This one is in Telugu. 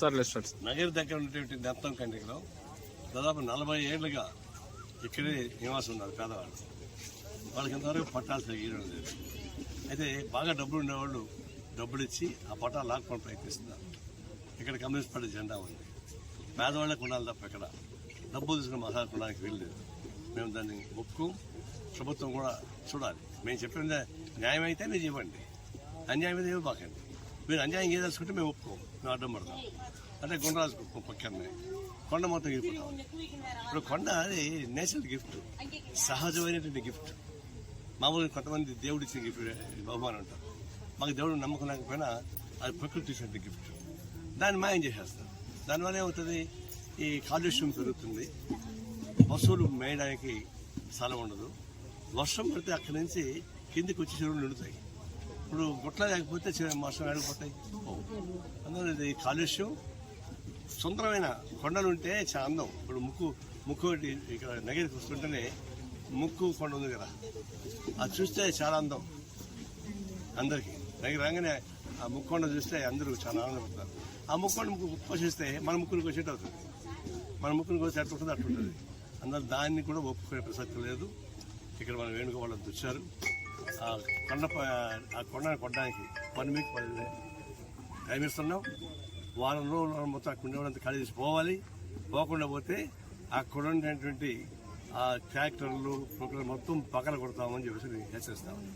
సర్లే సార్ నగర్ దగ్గర ఉన్నటువంటి దత్తం కంటికలో దాదాపు నలభై ఏళ్ళుగా ఇక్కడే నివాసం ఉన్నారు పేదవాళ్ళు. వాళ్ళకి ఇంతవరకు పట్టాలు తగ్గడం లేదు అయితే బాగా డబ్బులు ఉండేవాళ్ళు డబ్బులు ఇచ్చి ఆ పట్టాలు లాక్కొని ప్రయత్నిస్తున్నారు. ఇక్కడ కమ్యూనిస్ట్ పార్టీ జెండా ఉంది. పేదవాళ్ళే కొనాలి తప్ప ఇక్కడ డబ్బులు తీసుకుని మాట్లాడుకోవడానికి వీల్లేదు మేము దాన్ని ఒప్పుకోం. ప్రభుత్వం కూడా చూడాలి. మేము చెప్పింది న్యాయం అయితే మీరు ఇవ్వండి. అన్యాయం అయితే ఇవ్వబాకండి మీరు అన్యాయం చేయదలుచుకుంటే మేము ఒప్పుకోం. మేము అడ్డం పడతాం. అంటే గుండ్రాజు కుప్పం పక్కనే. కొండ మొత్తం వెళ్ళిపోతాం ఇప్పుడు కొండ అది నేచురల్ గిఫ్ట్. సహజమైనటువంటి గిఫ్ట్. మామూలుగా కొంతమంది దేవుడు ఇచ్చిన గిఫ్ట్ బహుమానం అంటారు. మాకు దేవుడు నమ్మకం లేకపోయినా అది ప్రకృతి ఇచ్చినటువంటి గిఫ్ట్. దాన్ని మాయం చేసేస్తారు. దానివల్ల ఏమవుతుంది? ఈ కాలుష్యం పెరుగుతుంది. పశువులు మేయడానికి స్థలం ఉండదు. వర్షం పడితే అక్కడి నుంచి కిందికి వచ్చి చెరువులు నిండుతాయి. ఇప్పుడు గుట్ల లేకపోతే వర్షం వెళ్ళిపోతాయి అందువల్ల ఇది కాలుష్యం. సుందరమైన కొండలు ఉంటే చాలా అందం. ఇప్పుడు ముక్కు ముక్కు ఇక్కడ నగిరికి వస్తుంటేనే ముక్కు కొండ ఉంది కదా. అది చూస్తే చాలా అందం. అందరికి. దగ్గర రాగానే ఆ ముక్కొండ చూస్తే అందరూ చాలా ఆనందపడతారు. ఆ ముక్కొండ ముక్కు కోసేస్తే మన ముక్కుని కోసేట అవుతుంది. మన ముక్కుని కోసి అట్లా ఉంటుంది అట్లా ఉంటుంది దాన్ని కూడా ఒప్పుకునే ప్రసక్తి లేదు. ఇక్కడ మన వేణుగోపాలను తెచ్చారు కొండ ఆ కొండను కొట్టడానికి పని మీకు పది టైం ఇస్తున్నాం వారం రోజులు మొత్తం ఆ ఉండేవాళ్ళంతా ఖాళీ చేసి పోవాలి. పోకుండా పోతే అక్కడ ఉండేటువంటి ఆ ట్రాక్టర్లు మొత్తం పక్కన కొడతామని చెప్పేసి హెచ్చరిస్తామని